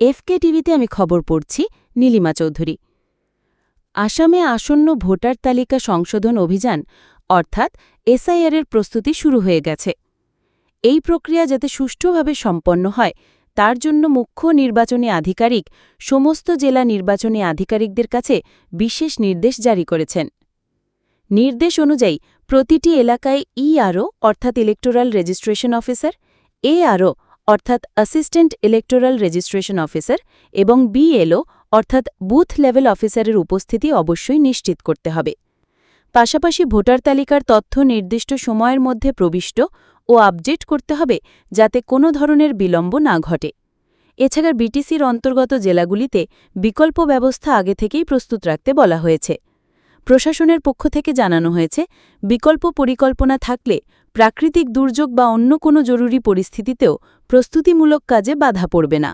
এফকে টিভিতে আমি খবর পড়ছি, নীলিমা চৌধুরী। আসামে আসন্ন ভোটার তালিকা সংশোধন অভিযান, অর্থাৎ এসআইআর এর প্রস্তুতি শুরু হয়ে গেছে। এই প্রক্রিয়া যাতে সুষ্ঠুভাবে সম্পন্ন হয়, তার জন্য মুখ্য নির্বাচনী আধিকারিক, সমস্ত জেলা নির্বাচনী আধিকারিকদের কাছে বিশেষ নির্দেশ জারি করেছেন। নির্দেশ অনুযায়ী, প্রতিটি এলাকায় ইআরও অর্থাৎ ইলেকটোরাল রেজিস্ট্রেশন অফিসার এআরও অর্থাৎ অ্যাসিস্ট্যান্ট ইলেকটোরাল রেজিস্ট্রেশন অফিসার এবং বিএলও অর্থাৎ বুথ লেভেল অফিসারের উপস্থিতি অবশ্যই নিশ্চিত করতে হবে। পাশাপাশি ভোটার তালিকার তথ্য নির্দিষ্ট সময়ের মধ্যে প্রবিষ্ট ও আপডেট করতে হবে যাতে কোনো ধরনের বিলম্ব না ঘটে। এছাড়া বিটিসির অন্তর্গত জেলাগুলিতে বিকল্প ব্যবস্থা আগে থেকেই প্রস্তুত রাখতে বলা হয়েছে। প্রশাসনের পক্ষ থেকে জানানো হয়েছে, বিকল্প পরিকল্পনা থাকলে প্রাকৃতিক দুর্যোগ বা অন্য কোনো জরুরি পরিস্থিতিতেও প্রস্তুতিমূলক কাজে বাধা পড়বে না।